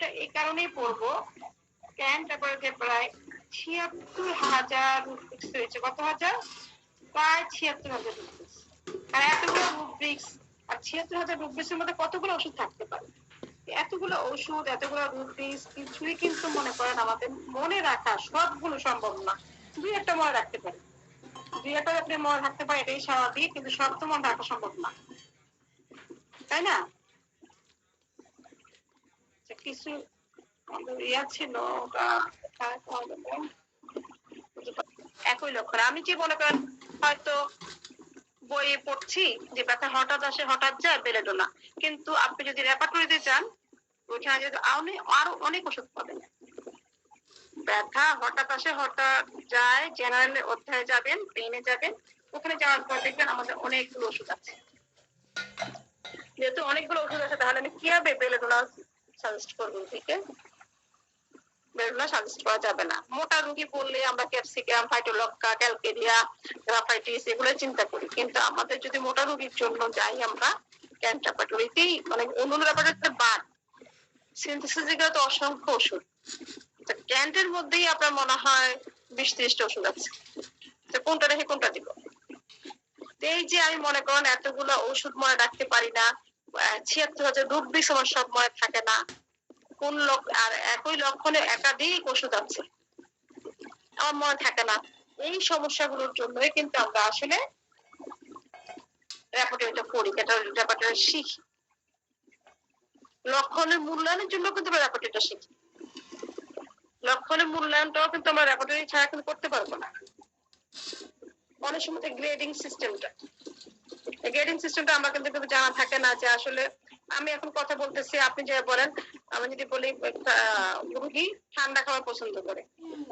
চ্যাপ্টারটা এই কারণেই পড়ব ক্যান ট্যাপারকে প্রায় ছিয়াত্তর হাজার রুব্রিক্স হয়েছে। কত হাজার? প্রায় ছিয়াত্তর হাজার রুব্রিক্স আর এতগুলো রুব্রিক্স আর ছিয়াত্তর হাজার রুব্রিক্সের মধ্যে কতগুলো ওষুধ থাকতে পারে? এতগুলো ওষুধ, এতগুলো রুব্রিক্স কিছুই কিন্তু মনে করেন আমাদের মনে রাখা সবগুলো সম্ভব না। দুই একটা মনে রাখতে পারি। দুই একটা আপনি মনে রাখতে পারে এটাই স্বাভাবিক, কিন্তু সব তো মনে রাখা সম্ভব না। তাই না? কিছু ইয়া ছিল? একই লক্ষণ। আমি যে মনে করেন, হয়তো বইয়ে পড়ছি যে ব্যথা হঠাৎ আসে, হঠাৎ যায় বেলেডোনা কিন্তু আপনি যদি রেপার্টরিতে যান ওইখানে যদি আরও অনেক ওষুধ পাবেন। ব্যথা হঠাৎ আসে, হঠাৎ যায় জেনারেল অধ্যায়ে যাবেন পেইনে যাবেন, ওখানে যাওয়ার পর দেখবেন আমাদের অনেকগুলো ওষুধ আছে। যেহেতু অনেকগুলো ওষুধ আছে, তাহলে আমি কীভাবে বেলেডোনা সাজেস্ট করব থেকে বেলুনা সাজেস্ট করা যাবে না। মোটা রুগী বললে আমরা ক্যাপসিকাম ফাইটোলক্কা ক্যালকেরিয়া গ্রাফাইটিস এগুলো চিন্তা করি। কিন্তু আমাদের যদি মোটা রুগীর জন্য যাই আমরা মানে অন্য ল্যাপাটরিতে বাদ। সিনথেসিস এগুলো তো অসংখ্য ওষুধ। তো ক্যান্টের মধ্যেই আপনার মনে হয় বিশ ত্রিশটা ওষুধ আছে। তো কোনটা রেখে কোনটা দিব? এই যে আমি মনে করেন এতগুলো ওষুধ মনে রাখতে পারি না। ছিয়াত্তর হাজার আমার সব মনে থাকে না। কোন লোক আর একই লক্ষণে একাধিক ওষুধ আছে। আমার মনে থাকে না। এই সমস্যাগুলোর জন্যই কিন্তু আমরা আসলে র্যাপোর্টটা পড়ি এটা শিখি। লক্ষণের মূল্যায়নের জন্য কিন্তু আমরা র্যাপোর্টটা শিখি। লক্ষণের মূল্যায়নটাও কিন্তু আমরা র্যাপোর্টারি ছাড়া কিন্তু করতে পারব না। অনেক সময় গ্রেডিং সিস্টেমটা গ্রেডিং সিস্টেমটা আমরা কিন্তু জানা থাকে না যে আসলে আমি এখন কথা বলতেছি, আপনি যে বলেন, আমি যদি বলি রুগী ঠান্ডা খাবার পছন্দ করে।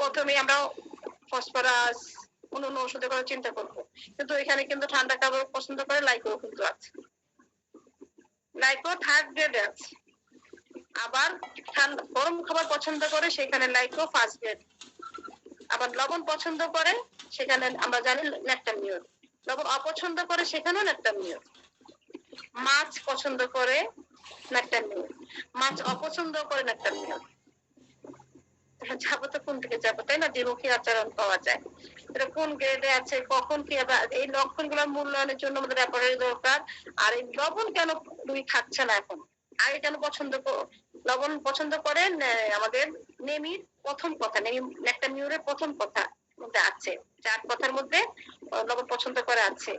প্রথমে আমরা ফসফরাস অন্য ওষুধের কথা চিন্তা করব। কিন্তু এখানে কিন্তু ঠান্ডা খাবার পছন্দ করে লাইকো কিন্তু আছে। লাইকো থার্ড গ্রেডে আছে। আবার ঠান্ডা, গরম খাবার পছন্দ করে, সেখানে লাইকো ফার্স্ট গ্রেড আবার লবণ পছন্দ করে, সেখানে আমরা জানি ন্যাকটামিউর লবণ অপছন্দ করে সেখানেও ন্যাকটামিউর মাছ পছন্দ করে ন্যাকটামিউর মাছ অপছন্দ করে ন্যাকটামিউর যাব তো কোন যাব, তাই না? দ্বিমুখী আচরণ পাওয়া যায়? এটা কোন গ্রেডে আছে, কখন কি এই লক্ষণগুলো মূল্যায়নের জন্য আমাদের রেপারের দরকার। আর এই লবণ কেন দুই খাচ্ছে না এখন? আগে কেন পছন্দ লবণ পছন্দ করেন আমাদের নেমির প্রথম কথা, নেমি একটা মিউরের প্রথম কথা মধ্যে আছে। চার কথার মধ্যে লবণ পছন্দ করে আছে।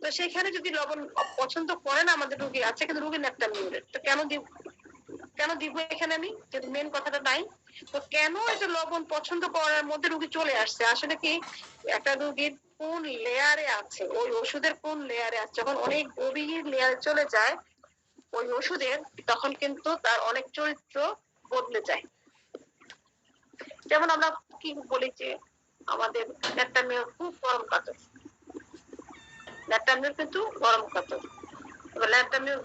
তো সেখানে যদি লবণ পছন্দ করে না আমাদের রুগী, আছে কিন্তু রুগীর একটা মিউরের তো কেন দিব কেন দিব এখানে আমি? যদি মেন কথাটা নাই তো কেন এটা লবণ পছন্দ করার মধ্যে রুগী চলে আসছে? আসলে কি, একটা রুগীর কোন লেয়ারে আছে? ওই ওষুধের কোন লেয়ারে আছে? যখন অনেক গভীর লেয়ারে চলে যায়, ওই ওষুধের তখন কিন্তু তার অনেক চরিত্র বদলে যায়। যেমন আমরা কি বলি যে আমাদের ন্যাটামিও খুব গরম কিন্তু গরম এবার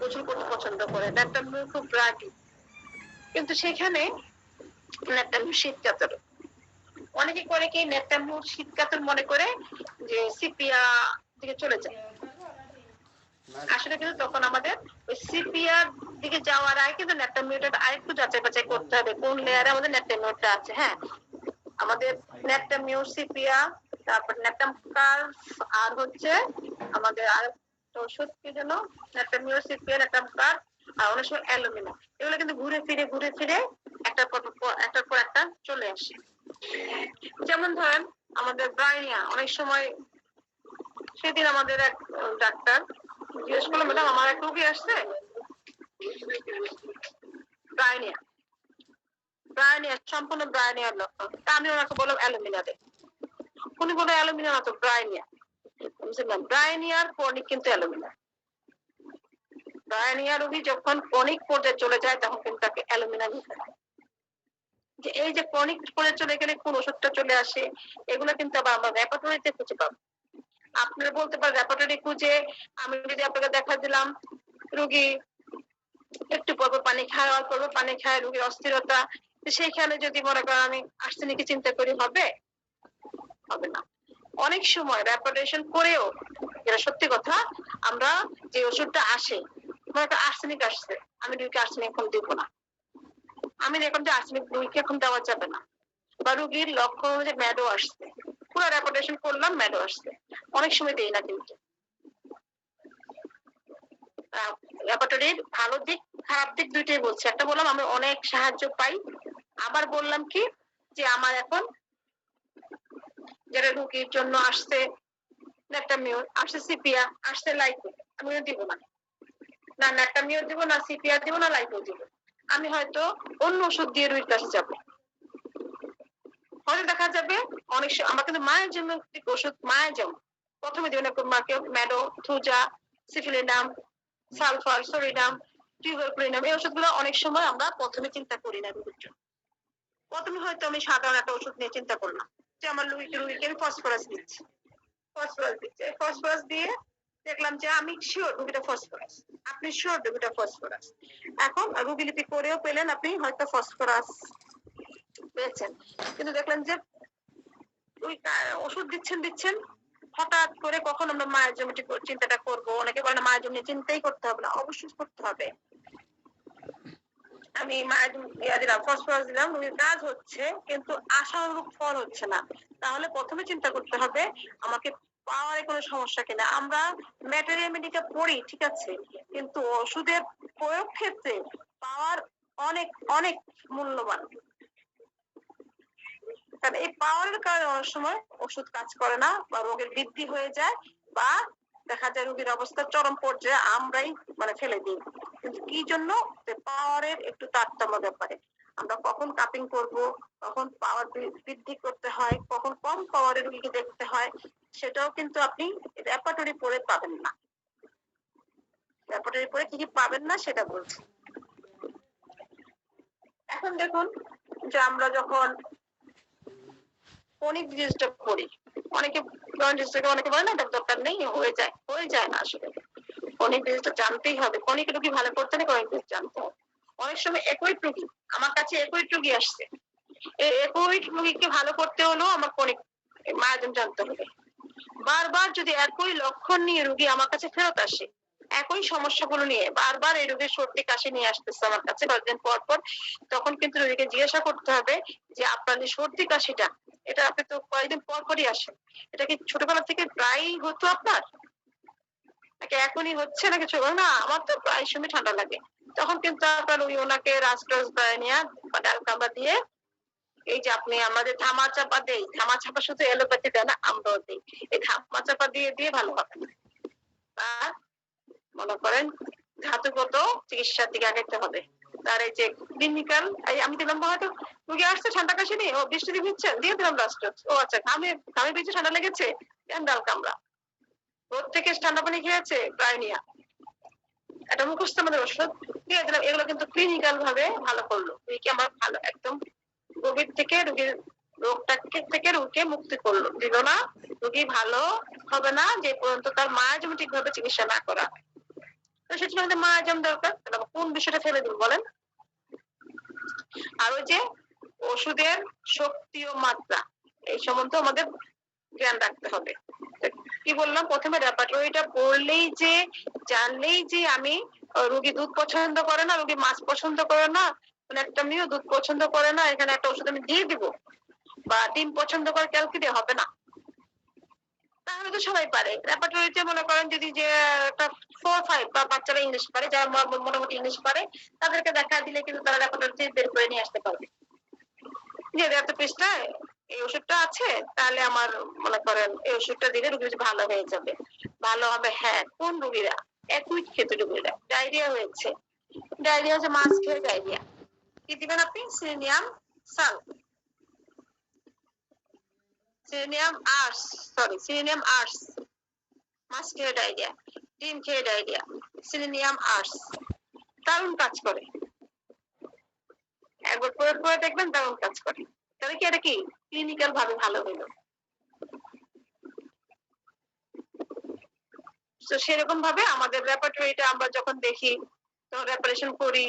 গোসল করতে পছন্দ করে খুব রাগি। কিন্তু সেখানে শীত কাতর। অনেকে করে কি ন্যাটামিও শীত কাতর মনে করে যে সিপিয়া দিকে চলে যায়। আসলে কিন্তু তখন আমাদের ওই সিপিআর দিকে যাওয়ার আগে কিন্তু ন্যাটামিউটা আরেকটু যাচাই বাছাই করতে হবে, কোন লেয়ারে আমাদের ন্যাটামিউটা আছে হ্যাঁ? আমাদের ন্যাটামিউ সিপিয়া তারপর ন্যাটাম কার্ভ আর হচ্ছে আমাদের আর ওষুধ কি যেন? Natrum mur sepia natrum carb আর অনেক সময় অ্যালুমিনা। এগুলো কিন্তু ঘুরে ফিরে ঘুরে ফিরে একটার পর পর- একটার পর একটা চলে আসে। যেমন ধরেন আমাদের ব্রাইনিয়া, অনেক সময় সেদিন আমাদের এক ডাক্তার জিজ্ঞেস করল, ম্যাডাম, আমার এক রোগী আসছে? ব্রাইনিয়া। ব্রাইনিয়া সম্পূর্ণ ব্রাইনিয়ার লক্ষণ তা আমি ওনাকে বললাম অ্যালুমিনা দে। উনি বলে অ্যালুমিনা না তো ব্রাইনিয়া বুঝলাম ব্রাইনিয়ার ক্রনিক কিন্তু অ্যালুমিনা ব্রাইনিয়া রোগী যখন ক্রনিক পর্যায়ে চলে যায়, তখন কিন্তু তাকে অ্যালুমিনা নিতে যে এই যে ক্রনিক পর্যায়ে চলে গেলে কোন ওষুধটা চলে আসে, এগুলো কিন্তু আবার আমরা রেপার্টরিতে খুঁজে পাবো। আপনারা বলতে পারেন রেপার্টরি খুঁজে আমি যদি আপনাকে দেখা দিলাম, রুগী একটু পর পর পানি খায়, অল্প অল্প পানি খায়, রুগীর অস্থিরতা সেইখানে যদি মনে করেন আমি আর্সেনিকে চিন্তা করি, হবে? হবে না। অনেক সময় রেপারেশন করেও, যেটা সত্যি কথা, আমরা যে ওষুধটা আসে, মনে করেন আর্সেনিক আসছে, আমি রুগীকে আর্সেনিক এখন দিব না। আমি দেখলাম যে আর্সেনিক রুগীকে এখন দেওয়া যাবে না। বা রুগীর লক্ষণ অনুযায়ী ম্যাডো আসছে। পুরো রেপুটেশন করলাম ম্যাডো আসছে। অনেক সময় দেই না কিন্তু। ভালো দিক, খারাপ দিক দুইটাই বলছি। একটা বললাম, আমরা অনেক সাহায্য পাই। আবার বললাম কি যে আমার এখন যারা রুগীর জন্য আসছে মিও আসছে সিপিয়া, আসছে লাইফো আমিও দিব না। না মিও দিব না, সিপিয়া দিব না লাইফও দিব। আমি হয়তো অন্য ওষুধ দিয়ে রুগীর কাছে যাব। হয়তো দেখা যাবে, অনেক আমার কিন্তু মায়ের জন্য ওষুধ, মায়ের যেমন প্রথমে দিবেন মাকে meadow, thuja, syphilinum, sulphur, psorinum, tuberculinum, এই ওষুধগুলো অনেক সময় আমরা প্রথমে চিন্তা করি না রোগীর জন্য। প্রথমে হয়তো আমি সাধারণ একটা ওষুধ নিয়ে চিন্তা করলাম যে আমার রুগীকে রুগীকে আমি ফসফরাস দিচ্ছি। ফসফরাস দিচ্ছি। ফসফরাস দিয়ে দেখলাম যে আমি শিওর রুগীটা ফসফরাস আপনি শিওর রুগীটা ফসফরাস এখন রুগীলিপি করেও পেলেন আপনি হয়তো ফসফরাস পেয়েছেন। কিন্তু দেখলেন যে ওই ওষুধ দিচ্ছেন দিচ্ছেন। হঠাৎ করে কখন আমরা মায়ের জমি চিন্তাটা করব? অনেকে বলে না মায়ের জমি চিন্তাই করতে হবে না, অবশ্যই করতে হবে। আমি মায়ের ইয়া দিলাম ফসফরাস দিলাম রুগীর কাজ হচ্ছে, কিন্তু আশা আশানুরূপ ফল হচ্ছে না। তাহলে প্রথমে চিন্তা করতে হবে, আমাকে পাওয়ারে কোনো সমস্যা কিনা আমরা ম্যাটেরিয়াল মেডিকা পড়ি, ঠিক আছে? কিন্তু ওষুধের প্রয়োগ ক্ষেত্রে পাওয়ার অনেক অনেক মূল্যবান। কারণ এই পাওয়ারের কারণে অনেক সময় ওষুধ কাজ করে না, বা রোগের বৃদ্ধি হয়ে যায়, বা দেখা যায় রোগীর অবস্থা চরম পর্যায়ে আমরাই মানে ফেলে দিই। কিন্তু কি জন্য? পাওয়ারের একটু তারতম্য ব্যাপারে। আমরা কখন কাপিং করব? কখন পাওয়ার বৃদ্ধি করতে হয়? কখন কম পাওয়ারের রোগীকে দেখতে হয়? সেটাও কিন্তু আপনি রেপার্টরি পড়ে পাবেন না। রেপার্টরি পড়ে কি কি পাবেন না সেটা বলছি। এখন দেখুন যে আমরা যখন অনেক জিনিসটা করি অনেকে অনেকে বলে না দরকার নেই, হয়ে যায়। হয়ে যায় না আসলে। অনেক জিনিসটা জানতেই হবে। অনেক রুগী ভালো করতে হলে অনেক জিনিস জানতে হবে। অনেক সময় একই রুগী, আমার কাছে একই রুগী আসছে। একই রুগীকে ভালো করতে হলেও আমার অনেক মায়াজন জানতে হবে। বারবার যদি একই লক্ষণ নিয়ে রুগী আমার কাছে ফেরত আসে, একই সমস্যাগুলো নিয়ে, বারবার এই রোগীর সর্দি কাশি নিয়ে আসতেছে আমার কাছে কয়েকদিন পর পর, তখন কিন্তু রোগীকে জিজ্ঞাসা করতে হবে যে, আপনার যে সর্দি কাশিটা, এটা আপনি তো কয়েকদিন পর পরই আসেন এটা কি ছোটবেলা থেকে প্রায়ই হতো আপনার? নাকি এখনই হচ্ছে নাকি ছোট না, আমার তো প্রায় সময় ঠান্ডা লাগে। তখন কিন্তু আপনার ওই ওনাকে রাস্ট্রস নিয়ে ডাল কামড়া দিয়ে, এই যে আপনি আমাদের ধামা চাপা দেই, ধামা চাপা শুধু এলোপ্যাথি দেয় না, আমরাও দিই। এই ধামা চাপা দিয়ে দিয়ে ভালো হবে না। আর মনে করেন, ধাতুগত চিকিৎসার দিকে আগাইতে হবে। তার এই যে ক্লিনিক্যাল আমি দিলাম হয়তো রুগী আসছে, ঠান্ডা কাশি নেই? ও বৃষ্টি দিয়ে ভিজছেন দিয়ে দিলাম রাস্ট্রস ও আচ্ছা ঘামে ঘামে ভিজে ঠান্ডা লেগেছে? ডাল কামড়া। থেকে ঠান্ডা পানি খেয়েছে প্রায়নিয়া এটা মুখস্থ আমাদের ওষুধ। দিয়ে দিলাম, এগুলো কিন্তু ক্লিনিক্যাল ভাবে ভালো করল। রুগীকে আমার ভালো, একদম রোগীর থেকে রুগীর রোগটাকে থেকে রোগকে মুক্তি করল? দিল না, রোগী ভালো হবে না, যে পর্যন্ত তার মায়াজম ঠিকভাবে চিকিৎসা না করা। তো সেটা আমাদের মায়াজম দরকার কোন বিষয়টা ফেলে দিন বলেন? আর ওই যে ওষুধের শক্তি ও মাত্রা, এই সম্বন্ধে আমাদের জ্ঞান রাখতে হবে। কি বললাম? প্রথমে রেপার্টরিটা পড়লেই যে, জানলেই যে আমি রুগী দুধ পছন্দ করে না, রুগী মাছ পছন্দ করে না মানে একটা মেয়েও দুধ পছন্দ করে না, এখানে একটা ওষুধ আমি দিয়ে দিব, বা ডিম পছন্দ করে ক্যালকি দিয়ে হবে না। তাহলে তো সবাই পারে। রেপার্টরিতে মনে করেন যদি যে একটা ফোর ফাইভ বা বাচ্চারা ইংলিশ পারে, যারা মোটামুটি ইংলিশ পারে, তাদেরকে দেখা দিলে কিন্তু তারা রেপার্টরিতে বের করে নিয়ে আসতে পারবে। যে এত পৃষ্ঠায় এই ওষুধটা আছে, তাহলে আমার মনে করেন এই ওষুধটা দিলে রুগী ভালো হয়ে যাবে। ভালো হবে হ্যাঁ কোন রুগীরা? একই খেতে রুগীরা। ডায়রিয়া হয়েছে। ডায়রিয়া হচ্ছে মাছ খেয়ে ডায়রিয়া কি দিবেন আপনি? সিনিয়াম সাল সিনিয়াম আর্স সরি সিনিয়াম আর্স মাছ খেয়ে ডায়রিয়া ডিম খেয়ে ডায়রিয়া সিলিনিয়াম আর্স দারুণ কাজ করে। একবার প্রয়োগ করে দেখবেন, দারুণ কাজ করে। তাহলে কি এটা কি? ক্লিনিক্যাল ভাবে ভালো হইল তো সেরকম ভাবে আমাদের রেপার্টরিটা আমরা যখন দেখি, তখন রেপারেশন করি।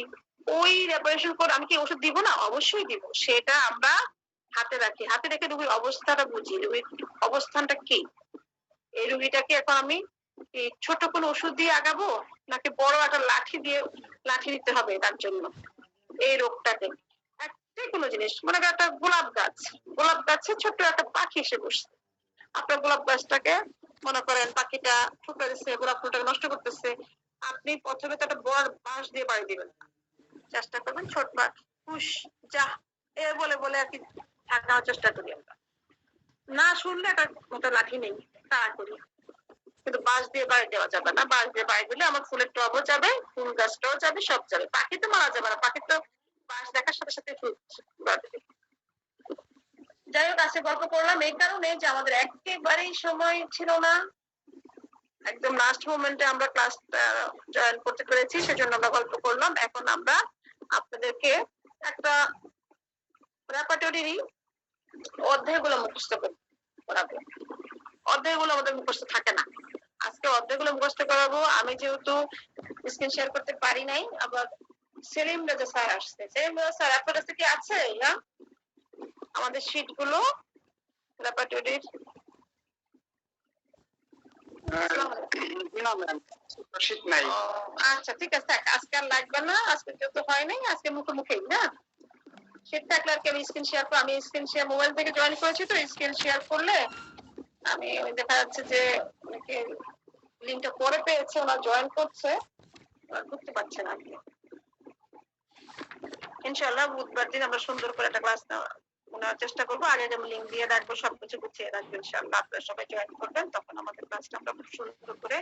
ওই রেপারেশন করে আমি কি ওষুধ দিব না? অবশ্যই দিব। সেটা আমরা হাতে রাখি। হাতে রেখে রুগীর অবস্থাটা বুঝি। রুগীর অবস্থানটা কি? এই রুগীটাকে এখন আমি ছোট কোনো ওষুধ দিয়ে আগাবো? নাকি বড় একটা লাঠি দিয়ে, লাঠি দিতে হবে তার জন্য? এই রোগটাকে। কোনো জিনিস, মনে করেন একটা গোলাপ গাছ, গোলাপ গাছে ছোট্ট একটা পাখি এসে বসছে। আপনার গোলাপ গাছটাকে, মনে করেন পাখিটা ঠুকরে দিচ্ছে গোলাপ ফুলটাকে নষ্ট করতেছে, আপনি প্রথমে তো একটা বড় বাঁশ দিয়ে বাড়ি দিবেন। চেষ্টা করবেন ছোট বা হুস যা, এ বলে বলে আর কি ঠেকানোর চেষ্টা করি আমরা। না শুনলে একটা মতো লাঠি নেই, তা করি। কিন্তু বাঁশ দিয়ে বাড়ি দেওয়া যাবে না। বাঁশ দিয়ে বাড়ি দিলে আমার ফুলের টবও যাবে, ফুল গাছটাও যাবে, সব যাবে। পাখি তো মারা যাবে না। পাখি তো বাঁশ দেখার সাথে সাথে যাই হোক আজকে গল্প করলাম এই কারণে যে আমাদের একেবারেই সময় ছিল না। একদম লাস্ট মোমেন্টে আমরা ক্লাসটা জয়েন করতে পেরেছি, সেজন্য আমরা গল্প করলাম। এখন আমরা আপনাদেরকে একটা অধ্যায়গুলো মুখস্থ কর- করাবো। অধ্যায়গুলো আমাদের মুখস্থ থাকে না। আজকে অধ্যায়গুলো মুখস্থ করাবো। আমি যেহেতু স্ক্রিন শেয়ার করতে পারি নাই, আবার সেলিম রাজা স্যার আসছে সেলিম রাজা স্যার আপনার কাছে কি আছে? না? আমাদের শীটগুলো নাই। আচ্ছা ঠিক আছে থাক, আজকে আর লাগবে না আজকে যেহেতু হয় নাই আজকে মুখে মুখেই না? শীত থাকলে আর কি আমি স্ক্রিন শেয়ার আমি স্ক্রিন শেয়ার মোবাইল থেকে জয়েন করেছি তো স্ক্রিন শেয়ার করলে আমি ওই দেখা যাচ্ছে যে অনেকে লিঙ্কটা পরে পেয়েছে ওরা জয়েন করছে ওরা ঢুকতে পারছে না আর কি। ইনশাল্লাহ বুধবার দিন আমরা সুন্দর করে একটা ক্লাস নেওয়ার চেষ্টা করব। আগে যেমন লিঙ্ক দিয়ে রাখব, সবকিছু গুছিয়ে রাখব ইনশাল্লাহ আপনারা সবাই জয়েন করবেন, তখন আমাদের ক্লাসটা আমরা খুব সুন্দর করে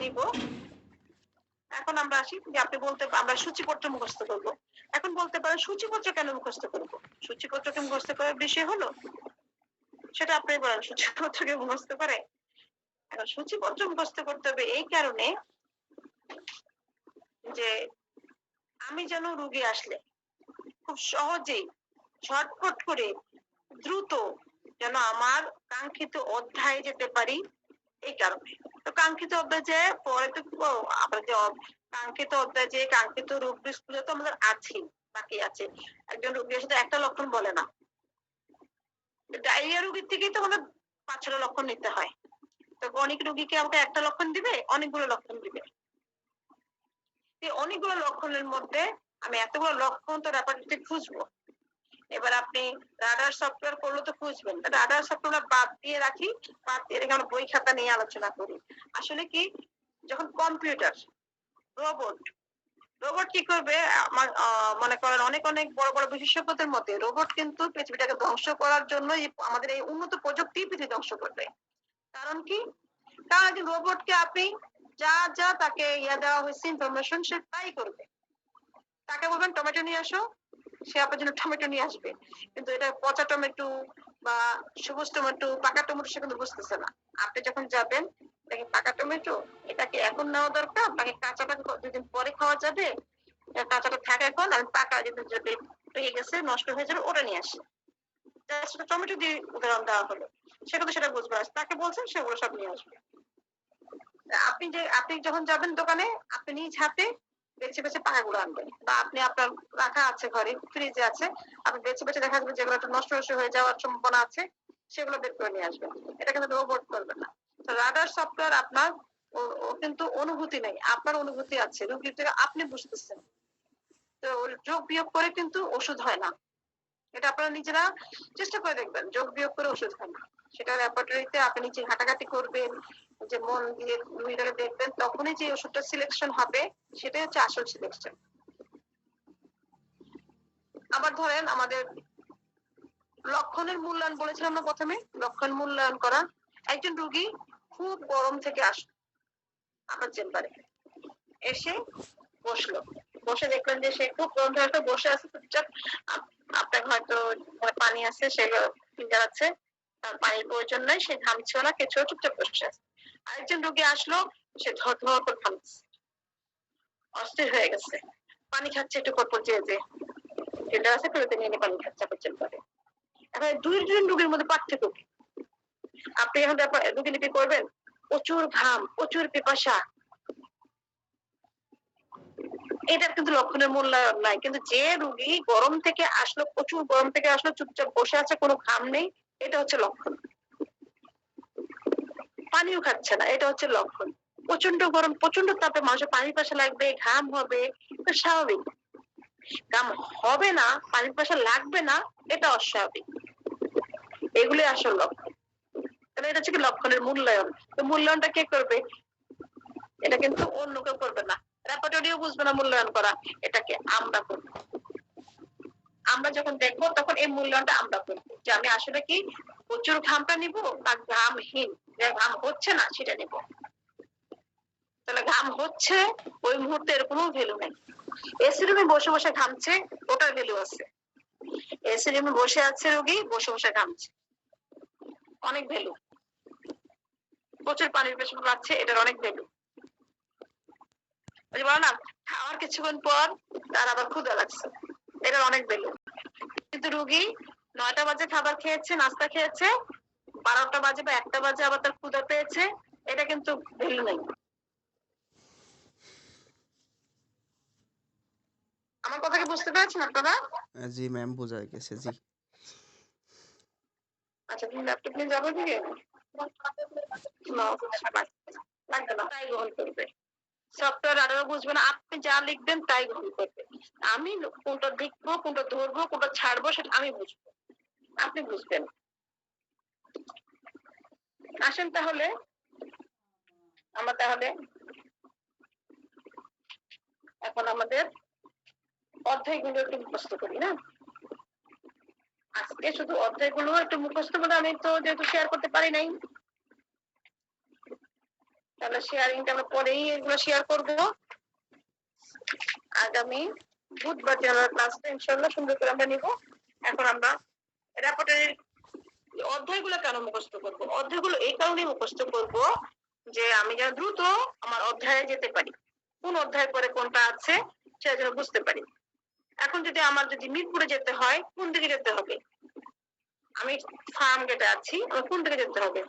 নিব। এখন আমরা আসি যে আপনি বলতে, আমরা সূচিপত্র মুখস্থ করব। এখন বলতে পারেন, সূচিপত্র কেন মুখস্থ করব? সূচিপত্রকে মুখস্থ করার বিষয় হলো, সেটা আপনি বলেন, সূচিপত্রকে মুখস্থ করে। এখন সূচিপত্র মুখস্থ করতে হবে এই কারণে যে আমি যেন রুগী আসলে। খুব সহজেই ঝটফট করে দ্রুত যেন আমার কাঙ্ক্ষিত অধ্যায়ে যেতে পারি এই কারণে। তো কাঙ্ক্ষিত অধ্যায় যে, পরে তো আমরা যে কাঙ্ক্ষিত অধ্যায় যে, কাঙ্ক্ষিত রোগগুলো তো আমাদের আছে বাকি আছে। একজন রোগী সাথে একটা লক্ষণ বলে না। ডায়রিয়া রোগীর থেকেই তো আমাদের পাঁচ ছটা লক্ষণ নিতে হয়। তো অনেক রোগীকে আমাকে একটা লক্ষণ দিবে, অনেকগুলো লক্ষণ দিবে। এই অনেকগুলো লক্ষণের মধ্যে আমি এতগুলো লক্ষণ তো ব্যাপারটি খুঁজবো। এবার আপনি রাডার সফটওয়্যার করলে তো খুঁজবেন রাডার সফটওয়্যার বাদ দিয়ে রাখি, বাদ দিয়ে রেখে আমরা বই খাতা নিয়ে আলোচনা করি। আসলে কি, যখন কম্পিউটার রোবট রোবট কি করবে মনে করেন অনেক অনেক বড় বড় বিশেষজ্ঞদের মতে রোবট কিন্তু পৃথিবীটাকে ধ্বংস করার জন্য আমাদের এই উন্নত প্রযুক্তি পৃথিবী ধ্বংস করবে। কারণ কি কারণ একজন রোবটকে আপনি যা যা তাকে ইয়া দেওয়া হয়েছে ইনফরমেশন সে তাই করবে। তাকে বলবেন টমেটো নিয়ে আসো। সে আপনার জন্য টমেটো নিয়ে আসবে। কিন্তু এটা পচা টমেটো বা সবুজ টমেটো পাকা টমেটো সে কিন্তু বুঝতেছে না। আপনি যখন যাবেন দেখেন পাকা টমেটো এটা কি এখন নেওয়া দরকার? নাকি কাঁচাটা দুদিন পরে খাওয়া যাবে? কাঁচাটা থাকে এখন, আর পাকা যেদিন যদি পেয়ে গেছে, নষ্ট হয়ে যাবে, ওটা নিয়ে আসে। টমেটো দিয়ে উদাহরণ দেওয়া হলো। সে কিন্তু সেটা বুঝবে তাকে বলছেন, সে ওগুলো সব নিয়ে আসবে। আপনি যে, আপনি যখন যাবেন দোকানে, আপনি নিজ হাতে বেছে বেছে পাকাগুলো আনবেন বা আপনি আপনার রাখা আছে ঘরে ফ্রিজে আছে, আপনি বেছে বেছে দেখা যাবে যেগুলো একটু নষ্ট নষ্ট হয়ে যাওয়ার সম্ভাবনা আছে, সেগুলো বের করে নিয়ে আসবেন। এটা কিন্তু রোবট করবে না। তো রাডার সফটওয়্যার আপনার, ও কিন্তু অনুভূতি নেই। আপনার অনুভূতি আছে। রোগীর থেকে আপনি বুঝতেছেন। তো যোগ বিয়োগ করে কিন্তু ওষুধ হয় না। এটা আপনারা নিজেরা চেষ্টা করে দেখবেন, যোগ বিয়োগ করে ওষুধ হয় না সেটা ল্যাবরেটরিতে আপনি নিজে ঘাটাঘাটি করবেন, যে মন দিয়ে রুগীটাকে দেখবেন, তখনই যে ওষুধটা সিলেকশন হবে, সেটাই হচ্ছে আসল সিলেকশন আবার ধরেন আমাদের লক্ষণের মূল্যায়ন বলেছিলাম না প্রথমে? লক্ষণ মূল্যায়ন করা। একজন রুগী খুব গরম থেকে আসলো আমার চেম্বারে এসে বসল। বসে দেখলেন যে সে খুব গরম থেকে বসে আছে চুপচাপ। আপনার হয়তো পানি আছে সেগুলো ফিল্টার আছে, তার পানির প্রয়োজন নাই, সে ঘামছেও না কিছু চুপচাপ বসে আছে। আরেকজন রোগী আসলো, সে ধর ধর করে ঘামছে অস্থির হয়ে গেছে। পানি খাচ্ছে একটু পর পর যেয়ে যে ফিল্টার আছে ফেরতে নিয়ে পানি খাচ্ছে চেম্বারে এখন এই দুইজন রোগীর মধ্যে পার্থক্য আপনি এখন রোগী লিপি করবেন? প্রচুর ঘাম, প্রচুর পিপাসা এটার কিন্তু লক্ষণের মূল্যায়ন নাই। কিন্তু যে রুগী গরম থেকে আসলো, প্রচুর গরম থেকে আসলো, চুপচাপ বসে আছে, কোনো ঘাম নেই, এটা হচ্ছে লক্ষণ। পানিও খাচ্ছে না, এটা হচ্ছে লক্ষণ। প্রচণ্ড গরম প্রচণ্ড তাপে মানুষের পানি পাশে লাগবে, ঘাম হবে, এটা স্বাভাবিক। ঘাম হবে না পানির পিপাসা লাগবে না, এটা অস্বাভাবিক। এগুলি আসল লক্ষণ। তাহলে এটা হচ্ছে কি লক্ষণের মূল্যায়ন। তো মূল্যায়নটা কে করবে? এটা কিন্তু অন্য কেউ করবে না। রেপার্টরিও বুঝবে না মূল্যায়ন করা, এটাকে আমরা করব আমরা যখন দেখব তখন এই মূল্যায়নটা আমরা করব যে আমি আসলে কি প্রচুর ঘামটা নিব না ঘামহীন? যে ঘাম হচ্ছে না, সেটা নিব। তাহলে ঘাম হচ্ছে, ওই মুহূর্তে এর কোনো ভ্যালু নেই। এসি রুমে বসে বসে ঘামছে, ওটার ভ্যালু আছে। এসি রুমে বসে আছে রোগী, বসে বসে ঘামছে। অনেক ভ্যালু প্রচুর পানির পেছনে লাগছে, এটার অনেক ভ্যালু ওই বলো না খাওয়ার কিছুক্ষণ পর তার আবার ক্ষুধা লাগছে। এটার অনেক ভ্যালু কিন্তু রুগী নয়টা বাজে খাবার খেয়েছে নাস্তা খেয়েছে বারোটা বাজে বা একটা বাজে আবার তার ক্ষুধা পেয়েছে এটা কিন্তু ভ্যালু নেই। আমার কথা কি বুঝতে পেরেছেন আপনারা? জি ম্যাম বোঝা গেছে জি। আচ্ছা তুমি ল্যাপটপ নিয়ে যাবে দিকে লাগবে না তাই গ্রহণ করবে। সফটওয়্যার আরও বুঝবে না, আপনি যা লিখবেন তাই গ্রহণ করবে। আমি কোনটা লিখব, কোনটা ধরবো, কোনটা ছাড়বো সেটা আমি বুঝব। আপনি বুঝবেন। আসেন তাহলে। আমরা তাহলে এখন আমাদের অধ্যায়গুলো একটু মুখস্থ করি, না? আজকে শুধু অধ্যায়গুলো একটু মুখস্থ করে আমি তো যেহেতু শেয়ার করতে পারি নাই। তাহলে শেয়ারিংটা আমরা পরেই এগুলো শেয়ার করব। আগামী বুধবার আমরা ক্লাসটা ইনশাল্লাহ সুন্দর করে আমরা নিব। এখন আমরা রেপোর্টের অধ্যায়গুলো কেন মুখস্থ করব? অধ্যায়গুলো এই কারণেই মুখস্থ করব যে আমি যেন দ্রুত আমার অধ্যায়ে যেতে পারি। কোন অধ্যায় পরে কোনটা আছে সেটা যেন বুঝতে পারি। এখন যদি আমার যদি মিরপুরে যেতে হয়, কোন দিকে যেতে হবে? আমি ফার্ম গেটে আছি, আমার কোন দিকে যেতে হবে?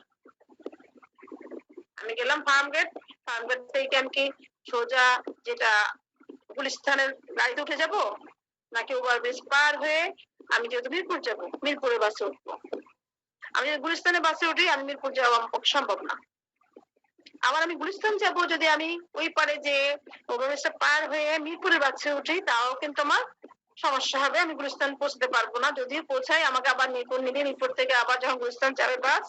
আমি গেলাম ফার্ম গেট ফার্ম গেট থেকে আমি কি সোজা যেটা গুলিস্তানের গাড়িতে উঠে যাব, নাকি ওভার ব্রিজ পার হয়ে আমি যেহেতু মিরপুর যাব, মিরপুরের বাসে উঠবো? আমি যদি গুলিস্তানের বাসে উঠি, আমি মিরপুর যাওয়া সম্ভব না। আবার আমি গুলিস্তান যাব যদি আমি ওই পারে যে ওভারব্রিজটা পার হয়ে মিরপুরের বাসে উঠি, তাও কিন্তু আমার সমস্যা হবে, আমি গুলিস্তান পৌঁছতে পারব না। যদি পৌঁছাই, আমাকে আবার মিরপুর নিবে, মিরপুর থেকে আবার যখন গুলিস্তান যাবে বাস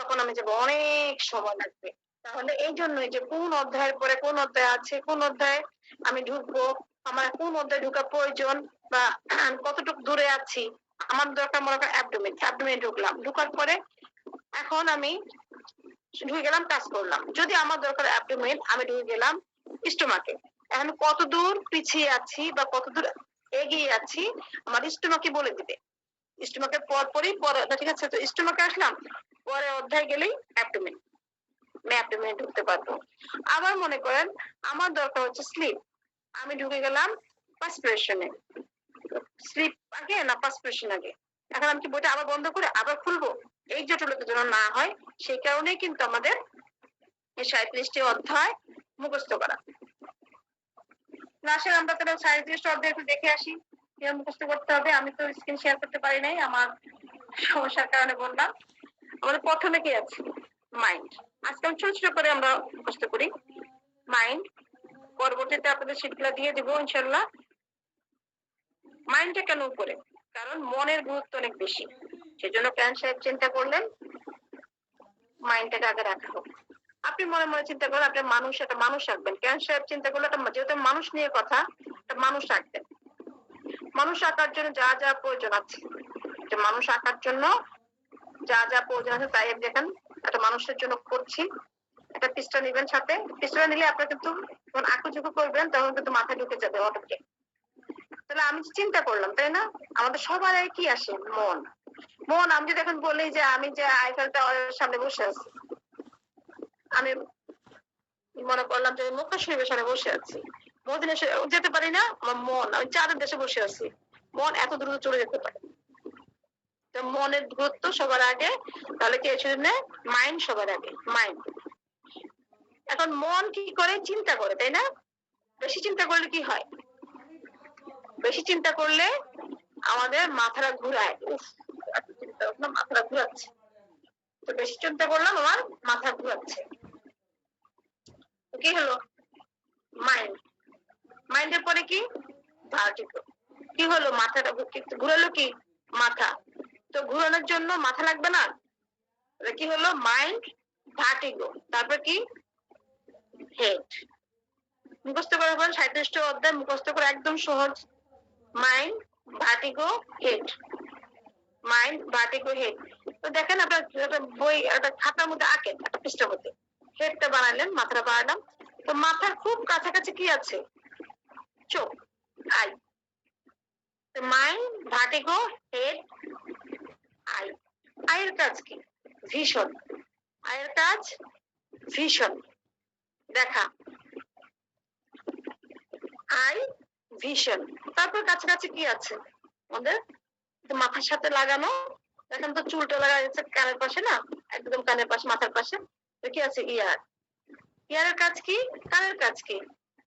তখন আমি যাব, অনেক সময় লাগবে। তাহলে এই জন্যই যে কোন অধ্যায়ের পরে কোন অধ্যায় আছে, কোন অধ্যায়ে আমি ঢুকবো, আমার কোন অধ্যায়ে ঢুকা প্রয়োজন বা কতটুকু দূরে আছি, আমার দরকার মনে করেন অ্যাবডোমেন অ্যাবডোমেন ঢুকলাম। ঢুকার পরে এখন আমি ঢুকে গেলাম, কাজ করলাম। যদি আমার দরকার অ্যাবডোমেন আমি ঢুকে গেলাম স্টোমাকে এখন কত দূর পিছিয়ে আছি বা কত দূর এগিয়ে আছি, আমার স্টোমাকে বলে দিবে। স্টোমাকের পর পরই পরে ঠিক আছে, তো স্টোমাকে আসলাম। পরে অধ্যায় গেলেই অ্যাবডোমেন আমি ঢুকতে পারব। আবার মনে করেন, আমার দরকার হচ্ছে স্লিপ আমি ঢুকে গেলাম পাসপিরেশনে স্লিপ আগে না পাসপিরেশন আগে? এখন আমি কি বইটা আবার বন্ধ করে আবার খুলবো? এই জটিলতা যেন না হয়, সেই কারণেই কিন্তু আমাদের সাঁত্রিশটি অধ্যায় মুখস্থ করা। না আসলে আমরা তাহলে সাঁত্রিশটি অধ্যায় একটু দেখে আসি মুখস্থ করতে হবে। আমি তো স্ক্রিন শেয়ার করতে পারি নাই, আমার সমস্যার কারণে বললাম। আমাদের প্রথমে কি আছে? মাইন্ড আজকে আমি ছোট ছোট করে আমরা মুখস্থ করি। মাইন্ড পরবর্তীতে আপনাদের দিয়ে দিব ইনশাল্লাহ মাইন্ডটা কেন উপরে? কারণ মনের গুরুত্ব অনেক বেশি। সেজন্য প্যান সাহেব চিন্তা করলেন মাইন্ডটাকে আগে রাখা হোক। আপনি মনে মনে চিন্তা করেন, আপনি মানুষ, একটা মানুষ রাখবেন। ক্যান সাহেব চিন্তা করলে যেহেতু মানুষ নিয়ে কথা, একটা মানুষ রাখবেন। মানুষ আঁকার জন্য যা যা প্রয়োজন আছে। মানুষ আঁকার জন্য যা যা প্রয়োজন আছে তাই আমি দেখেন একটা মানুষের জন্য করছি। একটা পিসটা নিবেন সাথে। পিসটা নিলে আপনার কিন্তু যখন আঁকুঝুকু করবেন তখন কিন্তু মাথায় ঢুকে যাবে অটোমেটিক তাহলে আমি চিন্তা করলাম, তাই না? আমাদের সবার কি আসে? মন। মন, আমি যদি এখন বলি যে আমি যে আইফেল টাওয়ারের সামনে বসে আছি, আমি মনে করলাম যে মক্কা শরীফের সামনে বসে আছি। মদিনা যেতে পারি না, আমার মন, আমি চাঁদের দেশে বসে আছি। মন এত দ্রুত চলে যেতে পারে। মনের গুরুত্ব সবার আগে, তাহলে কি সেজন্য মাইন্ড সবার আগে মাইন্ড এখন মন কি করে? চিন্তা করে, তাই না? বেশি চিন্তা করলে কি হয়? বেশি চিন্তা করলে আমাদের মাথাটা ঘুরায়। চিন্তা মাথাটা ঘুরাচ্ছে। তো বেশি চিন্তা করলাম, আমার মাথা ঘুরাচ্ছে। তো কি হলো? মাইন্ড মাইন্ডের পরে কি? ভার্টিগো কি হলো? মাথাটা ঘুরালো কি? মাথা। তো ঘুরানোর জন্য মাথা লাগবে না? কি হলো? মাইন্ড ভার্টিগো তারপর কি? হেড মুখস্থ করার পর সাঁত্রিশটা অধ্যায় মুখস্থ করে একদম সহজ। Mind vertigo head mind vertigo head তো দেখেন আপনার একটা বই, একটা খাতার মধ্যে আঁকেন, একটা পৃষ্ঠার মধ্যে। হেডটা বানালেন, মাথাটা বানালাম তো মাথার খুব কাছাকাছি কি আছে? চোখ eye mind vertigo head eye আয়ের কাজ কি? ভীষণ। আয়ের কাজ ভীষণ। দেখা। আই ভীষণ। তারপর কাছাকাছি কি আছে? আমাদের মাথার সাথে লাগানো। এখন তো চুলটা লাগা যাচ্ছে কানের পাশে না? একদম কানের পাশে, মাথার পাশে। কি আছে? ইয়ার। ইয়ারের কাজ কি? কানের কাজ কি?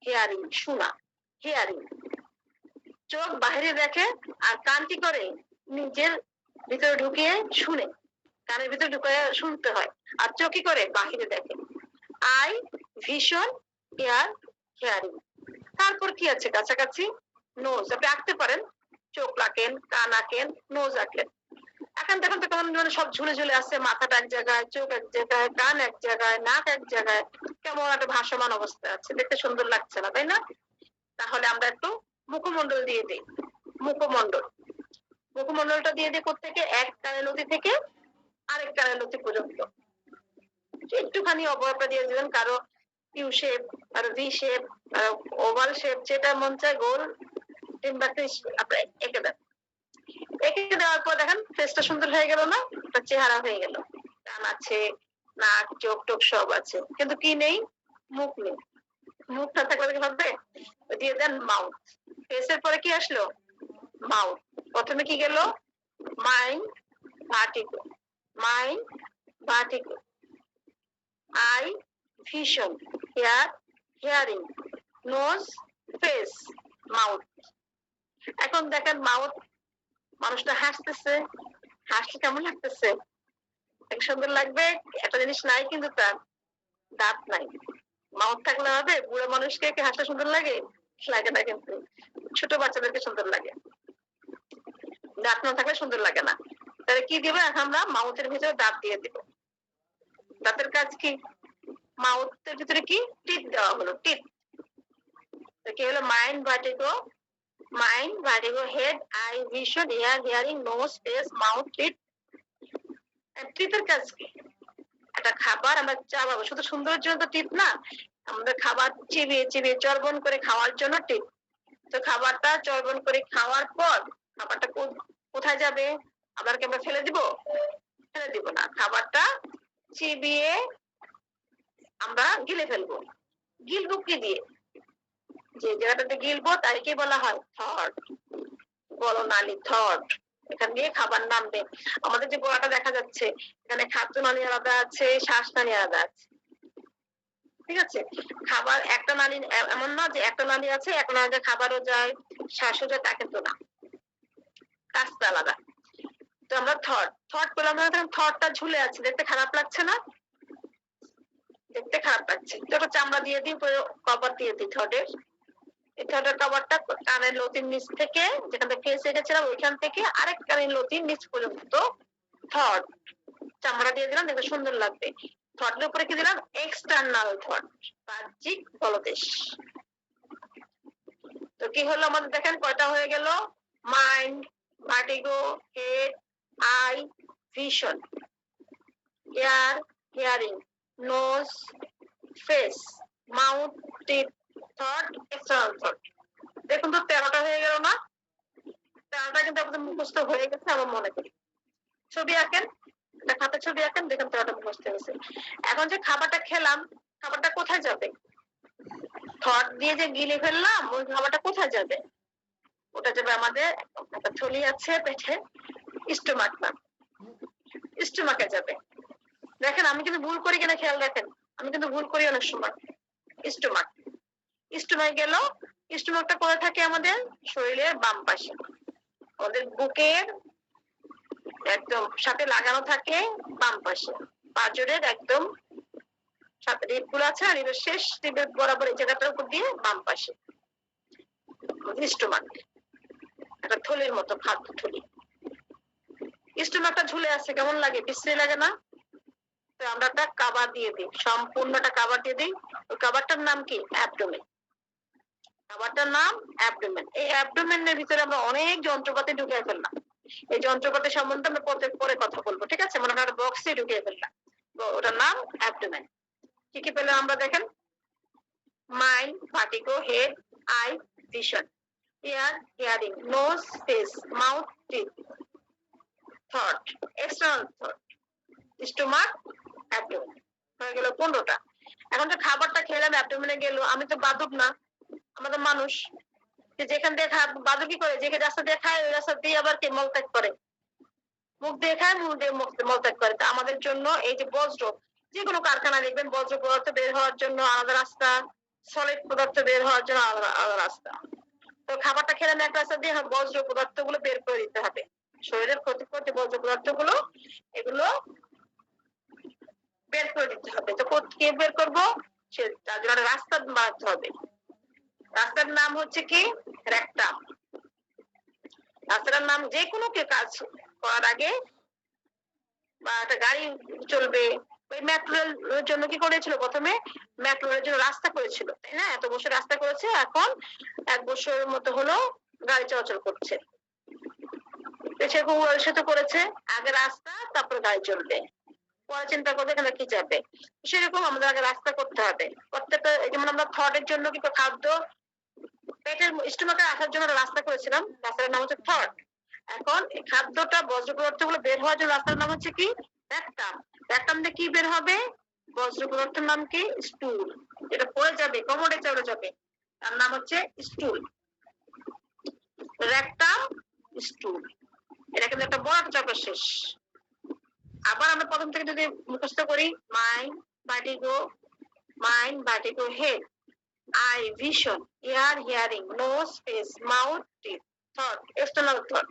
হিয়ারিং, শোনা। হিয়ারিং। চোখ বাইরে দেখে আর কান কি করে? নিজের ভিতরে ঢুকিয়ে শুনে, কানের ভিতরে ঢুকিয়ে শুনতে হয়। আর চোখ করে বাহিরে দেখে। আই ভীষণ ইয়ার হিয়ারিং। তারপর কি আছে? কাছাকাছি নোজ আপনি আঁকতে পারেন। চোখ আঁকেন, কান আঁকেন নোজ আঁকেন। এখন দেখুন তো কেমন মানে সব ঝুলে ঝুলে আছে। মাথাটা এক জায়গায়, চোখ এক জায়গায়, কান এক জায়গায়, নাক এক জায়গায়। কেমন একটা ভাসমান অবস্থায় আছে। দেখতে সুন্দর লাগছে না, তাই না? তাহলে আমরা একটু মুখমণ্ডল দিয়ে দিই। মুখমণ্ডল। মুখমণ্ডলটা দিয়ে দিই থেকে এক কানের লতি থেকে আরেক কানের লতি পর্যন্ত। একটুখানি অবয়বটা দিয়ে দিবেন, কারও ইউ শেপ আর ভি শেপ ওভাল শেপ, যেটা মন চায় গোল কিংবা আপনি এঁকে দেন। এঁকে দেওয়ার পর দেখেন ফেসটা সুন্দর হয়ে গেল না? একটা চেহারা হয়ে গেল। কান আছে, নাক, চোখ, টোক সব আছে। কিন্তু কি নেই? মুখ নেই। মুখ না থাকলে হবে দিয়ে দেন মাউথ ফেসের পরে কি আসলো? মাউথ প্রথমে কি গেল? Mind vertigo mind vertigo eye vision. Ear, hearing. Nose, face, mouth. এখন দেখেন মাউথ, মানুষটা হাসতেছে। হাসলে কেমন লাগতেছে? এক সুন্দর লাগবে, একটা জিনিস নাই কিন্তু তার দাঁত নাই। মাউথ থাকলে হবে, বুড়ো মানুষকে কি হাসলে সুন্দর লাগে? লাগে না কিন্তু। ছোট বাচ্চাদেরকে সুন্দর লাগে। দাঁত না থাকলে সুন্দর লাগে না। তাহলে কি দিবে? আমরা মাউথের ভিতরে দাঁত দিয়ে দিব। দাঁতের কাজ কি? মাউথের ভিতরে কি? টিপ দেওয়া হলো, টিপ। কি হলো? Mind vertigo mind vertigo head, eye, vision hearing, nose, face, mouth, tip. টিপের কাজ কি? একটা খাবার আমরা চাবাবো। শুধু সুন্দরের জন্য তো টিপ না, আমাদের খাবার চিবিয়ে চিবিয়ে, চর্বণ করে খাওয়ার জন্য টিপ। তো খাবারটা চর্বণ করে খাওয়ার পর খাবারটা কোথায় যাবে? আবার কি আমরা ফেলে দিব? ফেলে দিব না। খাবারটা চিবিয়ে আমরা গিলে ফেলব। গিলবো কি দিয়ে। যে জায়গাটাতে গিলবো, তাইকে বলা হয় থট বলো নালী থট এখান দিয়ে খাবার নামবে। আমাদের যে গোড়াটা দেখা যাচ্ছে, এখানে খাদ্য নালী আলাদা আছে, শ্বাস নালী আলাদা আছে। ঠিক আছে? খাবার একটা নালী এমন না যে একটা নালী আছে একটা নালীতে খাবারও যায়, শ্বাসও যায় তা কিন্তু না। কাজটা আলাদা। তো আমরা থট থট পেলাম থটটা ঝুলে আছে, দেখতে খারাপ লাগছে না? দেখতে খারাপ লাগছে। তো চামড়া দিয়ে দিই কভার দিয়ে দিই থটের এই থটের কভারটা কানের লতির নিচ থেকে, যেখান থেকে ফেস রেখেছিলাম, ওইখান থেকে আরেক কানের লতির নিচ পর্যন্ত থট চামড়া দিয়ে দিলাম, দেখতে সুন্দর লাগবে। থটের উপরে কি দিলাম? এক্সটার্নাল থট বাহ্যিক বলদেশ। তো কি হলো আমাদের দেখেন? কয়টা হয়ে গেল? Mind vertigo head eye vision ear hearing nose face mouth tip thought external thought দেখুন তো, তেরোটা হয়ে গেল না? তেরোটা কিন্তু আপনাদের মুখস্থ হয়ে গেছে আমার মনে করি। ছবি আঁকেন খাতা ছবি আঁকেন, দেখুন তেরোটা মুখস্থ হয়েছে। এখন যে খাবারটা খেলাম, খাবারটা কোথায় যাবে? থট দিয়ে যে গিলে ফেললাম, ওই খাবারটা কোথায় যাবে? ওটা যাবে আমাদের থলি আছে পেটে স্টোমাক নাম স্টোমাকে যাবে। দেখেন, আমি কিন্তু ভুল করি কিনা খেয়াল রাখেন। আমি কিন্তু ভুল করি অনেক সময়। স্টোমাক স্টোমাক গেল স্টোমাকটা করে থাকে আমাদের? শরীরের বাম পাশে। আমাদের বুকের একদম সাথে লাগানো থাকে বাম পাশে। পাঁজরের একদম সাথে রিপগুলো আছে আর শেষ রিপের বরাবর এই জায়গাটার উপর দিয়ে বাম পাশে। স্টোমাক একটা থলির মতো খাদ্য থলি স্টোমাকটা ঝুলে আছে, কেমন লাগে? বিশ্রী লাগে না? তো আমরা একটা কাবার দিয়ে দিই, সম্পূর্ণটা কাবার দিয়ে দিই। ওই কাবারটার নাম কি? অ্যাবডোমেন কাবারটার নাম অ্যাবডোমেন এই অ্যাবডোমেনের ভিতরে আমরা অনেক যন্ত্রপাতি ঢুকিয়ে ফেললাম। এই যন্ত্রপাতি সম্বন্ধে আমরা পরে পরে কথা বলব, ঠিক আছে? মনে হয় বক্সে ঢুকিয়ে ফেললাম। ওটার নাম অ্যাবডোমেন কি কি পেলাম আমরা দেখেন? Mind vertigo head eye vision ear hearing nose face mouth teeth thought external thought stomach abdomen হয়ে গেল পনেরোটা। এখন যে খাবারটা খেলাম অ্যাবডোমেনে গেল। আমি তো বাদক না, আমাদের মানুষ। যেখান দিয়ে বাদক কি করে যেখানে রাস্তা দিয়ে খায়, ওই রাস্তা দিয়ে আবার কে মলত্যাগ করে? মুখ দিয়ে খায়, মুখ দিয়ে মলত্যাগ করে। তা আমাদের জন্য এই যে বজ্র যে কোনো কারখানা দেখবেন, বজ্র পদার্থ বের হওয়ার জন্য আলাদা রাস্তা, সলিড পদার্থ বের হওয়ার জন্য আলাদা আলাদা রাস্তা। তো খাবারটা খেলে না এক রাস্তা দিয়ে বজ্র পদার্থগুলো বের করে দিতে হবে। শরীরের ক্ষতি করতে বজ্র পদার্থগুলো এগুলো বের করে দিতে হবে। তো কে বের করব? সে তার জন্য রাস্তা বানাতে হবে। রাস্তার নাম হচ্ছে কি? রেকটাম রাস্তাটার নাম যে কোনো কাজ করার আগে বা একটা গাড়ি চলবে ওই মেট্রো জন্য কি করেছিল প্রথমে? মেট্রো রেলের জন্য রাস্তা করেছিল। তাই না এত বছর রাস্তা করেছে, এখন এক বছরের মতো হলো গাড়ি চলাচল করছে। সেরকম সেতু করেছে, আগে রাস্তা, তারপর গাড়ি চলবে। পরে চিন্তা করবে এখানে কি যাবে। সেরকম আমাদের আগে রাস্তা করতে হবে। প্রত্যেকটা যেমন আমরা থটের জন্য কি খাদ্য, পেটের স্টোমাকে আসার জন্য রাস্তা করেছিলাম। রাস্তার নাম হচ্ছে থট এখন খাদ্যটা বজ্র পদার্থগুলো বের হওয়ার জন্য রাস্তার নাম হচ্ছে কি? র্যাকটাম র্যাকটাম দিয়ে কি বের হবে? বজ্র পদার্থের নাম কি? স্টুল যেটা পড়ে যাবে চলে যাবে। তার নাম হচ্ছে স্টুল স্টুল এটা কিন্তু একটা বড় চক্র শেষ। আবার আমরা প্রথম থেকে যদি মুখস্থ করি mind vertigo mind head eye vision ear hearing nose face mouth teeth thought external thought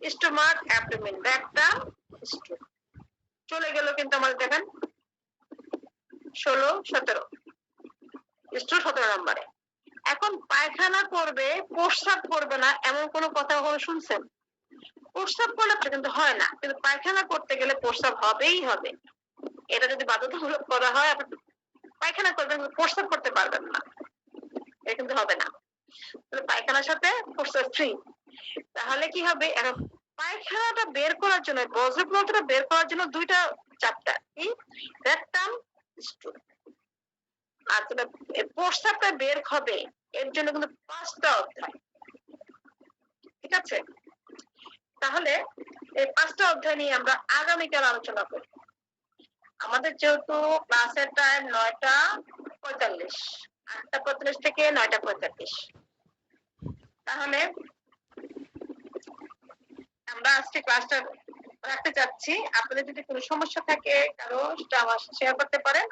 stomach abdomen ব্যাকটা stool চলে গেল কিন্তু আমাদের দেখেন। ষোলো, সতেরো। স্টুল সতেরো নম্বরে। এখন পায়খানা করবে, প্রস্রাব করবে না, এমন কোনো কথা কখনো শুনছেন? প্রস্রাব করলে কিন্তু হয় না, কিন্তু পায়খানা করতে গেলে প্রস্রাব হবেই হবে। এটা যদি বাধ্যতামূলক করা হয়, আপনি পায়খানা করবেন প্রস্রাব করতে পারবেন না। এটা কিন্তু হবে না। পায়খানার সাথে প্রস্রাব ফ্রি তাহলে কি হবে? এখন পায়খানাটা বের করার জন্য বজ্র পদার্থটা বের করার জন্য দুইটা চ্যাপ্টার কি? রেকটাম আর যেটা এই প্রস্রাবটা বের হবে, এর জন্য কিন্তু পাঁচটা অধ্যায়। ঠিক আছে? তাহলে এই পাঁচটা অধ্যায় নিয়ে আমরা আগামীকাল আলোচনা করি আমাদের যেহেতু ক্লাসের টাইম নয়টা পঁয়তাল্লিশ, আটটা পঁয়তাল্লিশ থেকে নয়টা পঁয়তাল্লিশ। তাহলে আমরা আজকে ক্লাসটা রাখতে চাচ্ছি আপনাদের যদি কোনো সমস্যা থাকে কারও শেয়ার করতে পারেন।